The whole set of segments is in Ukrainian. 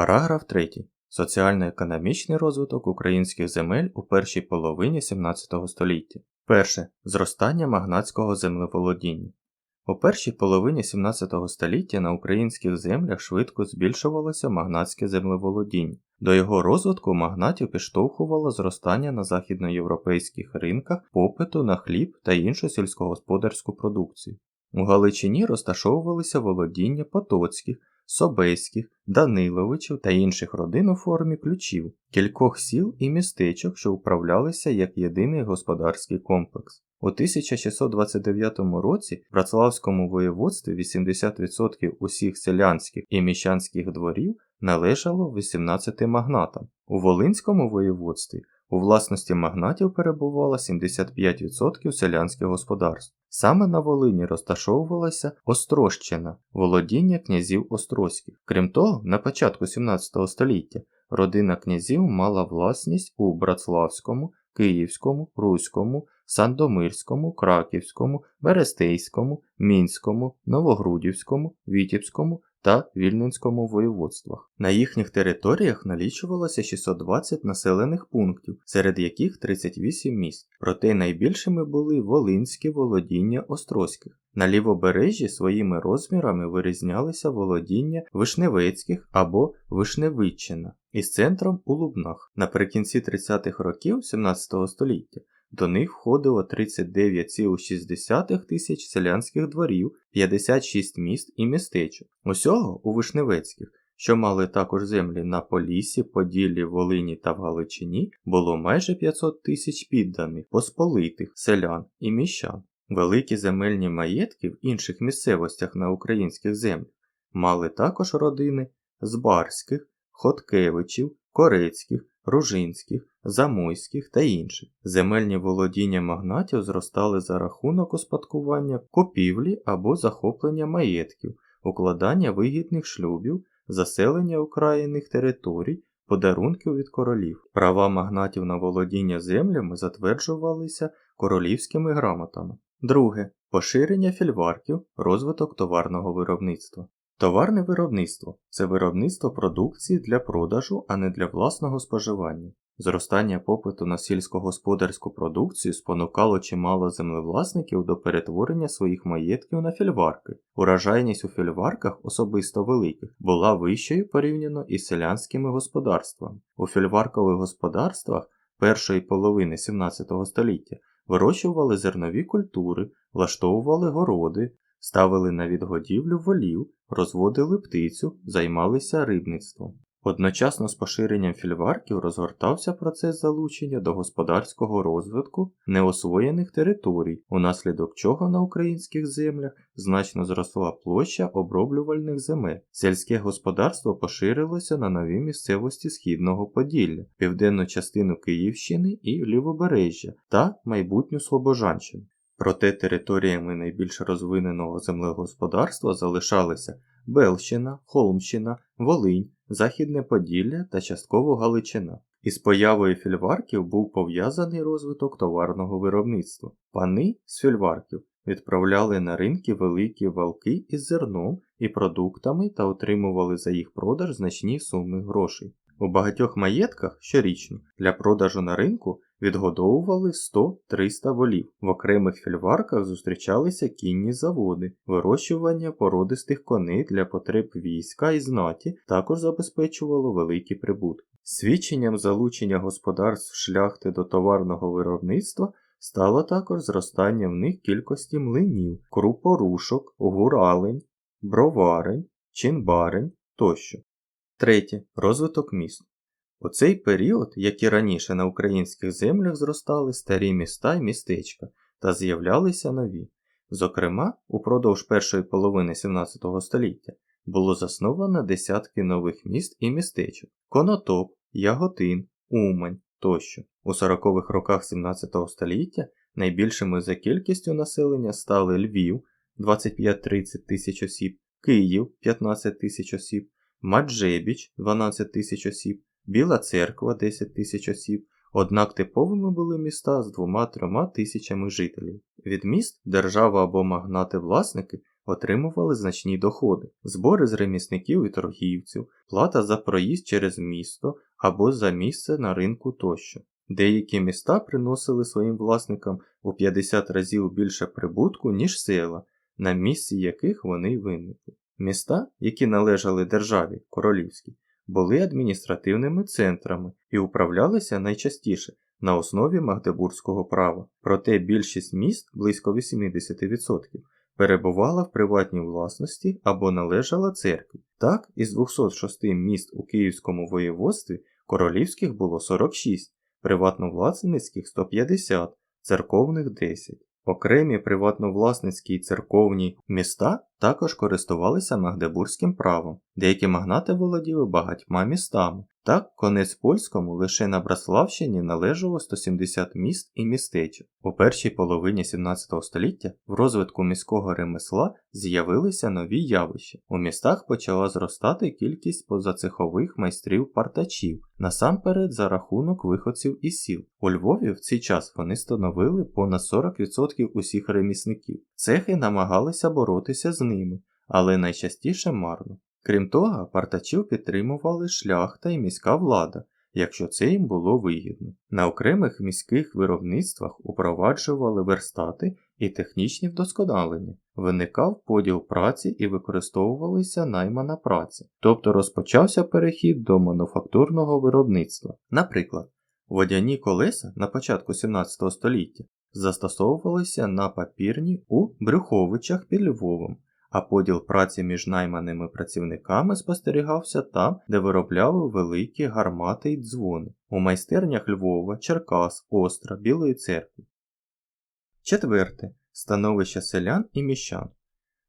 Параграф 3. Соціально-економічний розвиток українських земель у першій половині 17 століття. Перше. Зростання магнатського землеволодіння. У першій половині 17 століття на українських землях швидко збільшувалося магнатське землеволодіння. До його розвитку магнатів підштовхувало зростання на західноєвропейських ринках попиту на хліб та іншу сільськогосподарську продукцію. У Галичині розташовувалися володіння потоцьких, Собеських, Даниловичів та інших родин у формі ключів, кількох сіл і містечок, що управлялися як єдиний господарський комплекс. У 1629 році в Братславському воєводстві 80% усіх селянських і міщанських дворів належало 18 магнатам. У Волинському воєводстві у власності магнатів перебувало 75% селянських господарств. Саме на Волині розташовувалася Острощина, володіння князів Острозьких. Крім того, на початку 17 століття родина князів мала власність у Братславському, Київському, Руському, Сандомирському, Краківському, Берестейському, Мінському, Новогрудівському, Вітібському та Вільнинському воєводствах. На їхніх територіях налічувалося 620 населених пунктів, серед яких 38 міст, проте найбільшими були Волинські володіння Острозьких. На лівобережжі своїми розмірами вирізнялися володіння Вишневецьких або Вишневиччина із центром у Лубнах. Наприкінці 30-х років 17 століття до них входило 39,6 тисяч селянських дворів, 56 міст і містечок. Усього у Вишневецьких, що мали також землі на Полісі, Поділлі, Волині та в Галичині, було майже 500 тисяч підданих, посполитих, селян і міщан. Великі земельні маєтки в інших місцевостях на українських землях мали також родини Збарських, Хоткевичів, Корецьких, Ружинських, Замойських та інших. Земельні володіння магнатів зростали за рахунок успадкування купівлі або захоплення маєтків, укладання вигідних шлюбів, заселення украєних територій, подарунків від королів. Права магнатів на володіння землями затверджувалися королівськими грамотами. Друге поширення фільварків, розвиток товарного виробництва. Товарне виробництво це виробництво продукції для продажу, а не для власного споживання. Зростання попиту на сільськогосподарську продукцію спонукало чимало землевласників до перетворення своїх маєтків на фільварки. Урожайність у фільварках, особисто великих, була вищою порівняно із селянськими господарствами. У фільваркових господарствах першої половини 17 століття вирощували зернові культури, влаштовували городи, ставили на відгодівлю волів, розводили птицю, займалися рибництвом. Одночасно з поширенням фільварків розгортався процес залучення до господарського розвитку неосвоєних територій, унаслідок чого на українських землях значно зросла площа оброблювальних земель. Сільське господарство поширилося на нові місцевості Східного Поділля, південну частину Київщини і Лівобережжя та майбутню Слобожанщину. Проте територіями найбільш розвиненого землегосподарства залишалися Белщина, Холмщина, Волинь, Західне Поділля та частково Галичина. Із появою фільварків був пов'язаний розвиток товарного виробництва. Пани з фільварків відправляли на ринки великі валки із зерном і продуктами та отримували за їх продаж значні суми грошей. У багатьох маєтках щорічно для продажу на ринку відгодовували 100-300 волів. В окремих фільварках зустрічалися кінні заводи, вирощування породистих коней для потреб війська і знаті також забезпечувало великі прибутки. Свідченням залучення господарств шляхти до товарного виробництва стало також зростання в них кількості млинів, крупорушок, гуралень, броварень, чинбарень тощо. Третє. Розвиток міст. У цей період, як і раніше на українських землях зростали старі міста й містечка та з'являлися нові. Зокрема, упродовж першої половини 17 століття було засновано десятки нових міст і містечок Конотоп, Яготин, Умань тощо. У 40-х роках 17 століття найбільшими за кількістю населення стали Львів 25-30 тисяч осіб, Київ 15 тисяч осіб, Маджебіч 12 тисяч осіб. Біла церква 10 тисяч осіб, однак типовими були міста з двома-трьома тисячами жителів. Від міст держава або магнати-власники отримували значні доходи, збори з ремісників і торгівців, плата за проїзд через місто або за місце на ринку тощо. Деякі міста приносили своїм власникам у 50 разів більше прибутку, ніж села, на місці яких вони виникли. Міста, які належали державі королівській, були адміністративними центрами і управлялися найчастіше на основі магдебурзького права. Проте більшість міст, близько 80%, перебувала в приватній власності або належала церкві. Так, із 206 міст у Київському воєводстві королівських було 46, приватновласницьких 150, церковних 10. Окремі приватновласницькі і церковні міста також користувалися магдебурзьким правом. Деякі магнати володіли багатьма містами. Так, конець польському лише на Браславщині належало 170 міст і містечок. У першій половині 17 століття в розвитку міського ремесла з'явилися нові явища. У містах почала зростати кількість позацехових майстрів-партачів, насамперед за рахунок виходців із сіл. У Львові в цей час вони становили понад 40% усіх ремісників. Цехи намагалися боротися з ними, але найчастіше марно. Крім того, партачів підтримували шляхта і міська влада, якщо це їм було вигідно. На окремих міських виробництвах упроваджували верстати і технічні вдосконалення, виникав поділ праці і використовувалися наймана праця, тобто розпочався перехід до мануфактурного виробництва. Наприклад, водяні колеса на початку 17 століття застосовувалися на папірні у Брюховичах під Львовом а поділ праці між найманими працівниками спостерігався там, де виробляли великі гармати й дзвони, у майстернях Львова, Черкас, Остра, Білої церкви. Четверте. Становище селян і міщан.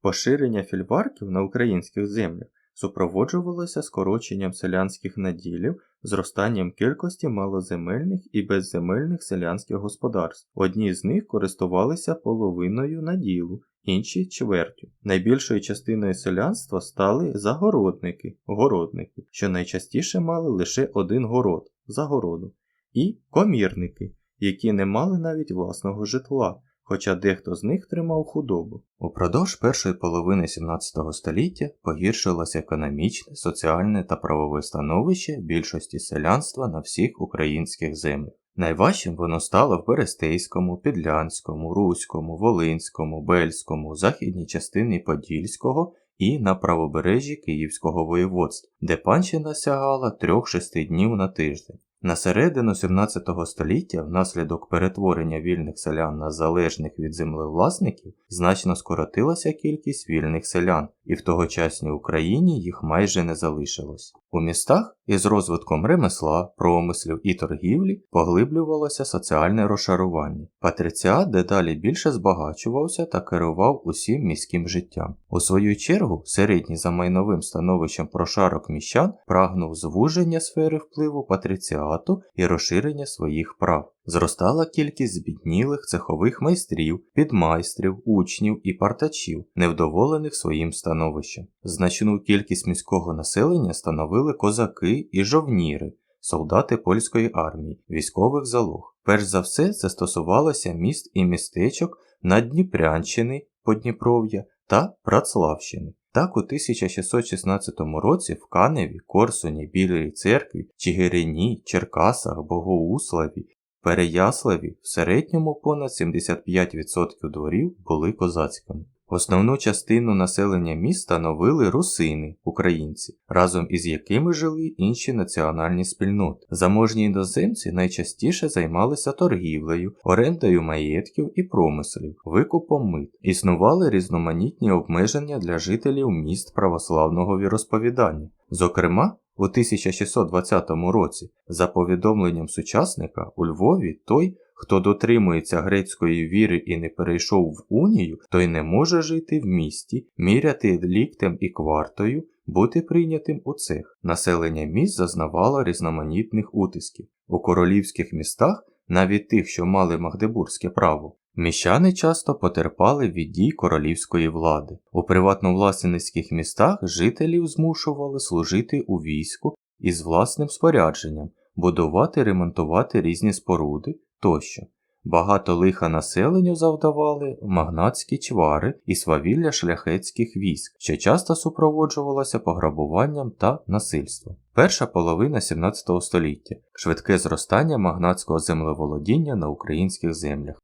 Поширення фільварків на українських землях супроводжувалося скороченням селянських наділів, зростанням кількості малоземельних і безземельних селянських господарств. Одні з них користувалися половиною наділу, інші чвертю. Найбільшою частиною селянства стали загородники, городники, що найчастіше мали лише один город загороду, і комірники, які не мали навіть власного житла, хоча дехто з них тримав худобу. Упродовж першої половини 17 століття погіршилося економічне, соціальне та правове становище більшості селянства на всіх українських землях. Найважчим воно стало в Берестейському, Підлянському, Руському, Волинському, Бельському, західній частині Подільського і на правобережжі Київського воєводства, де панщина сягала 3-6 днів на тиждень. На середину 17 століття, внаслідок перетворення вільних селян на залежних від землевласників, значно скоротилася кількість вільних селян, і в тогочасній Україні їх майже не залишилось. У містах із розвитком ремесла, промислів і торгівлі поглиблювалося соціальне розшарування. Патриціат дедалі більше збагачувався та керував усім міським життям. У свою чергу, середній за майновим становищем прошарок міщан прагнув звуження сфери впливу патриціату і розширення своїх прав. Зростала кількість збіднілих цехових майстрів, підмайстрів, учнів і партачів, невдоволених своїм становищем. Значну кількість міського населення становили козаки і жовніри, солдати польської армії, військових залог. Перш за все, це стосувалося міст і містечок Наддніпрянщини, Подніпров'я та Працлавщини. Так, у 1616 році в Каневі, Корсуні, Білій церкві, Чигирині, Черкасах, Богоуславі Переяславі в середньому понад 75% дворів були козацькими. Основну частину населення міст становили русини, українці, разом із якими жили інші національні спільноти. Заможні іноземці найчастіше займалися торгівлею, орендою маєтків і промислів, викупом мит. Існували різноманітні обмеження для жителів міст православного віросповідання. Зокрема, у 1620 році, за повідомленням сучасника, у Львові той, хто дотримується грецької віри і не перейшов в унію, той не може жити в місті, міряти ліктем і квартою, бути прийнятим у цех. Населення міст зазнавало різноманітних утисків. У королівських містах, навіть тих, що мали магдебурзьке право, Міщани часто потерпали від дій королівської влади. У приватновласницьких містах жителів змушували служити у війську із власним спорядженням, будувати ремонтувати різні споруди тощо. Багато лиха населенню завдавали магнатські чвари і свавілля шляхетських військ, що часто супроводжувалося пограбуванням та насильством. Перша половина 17 століття швидке зростання магнатського землеволодіння на українських землях.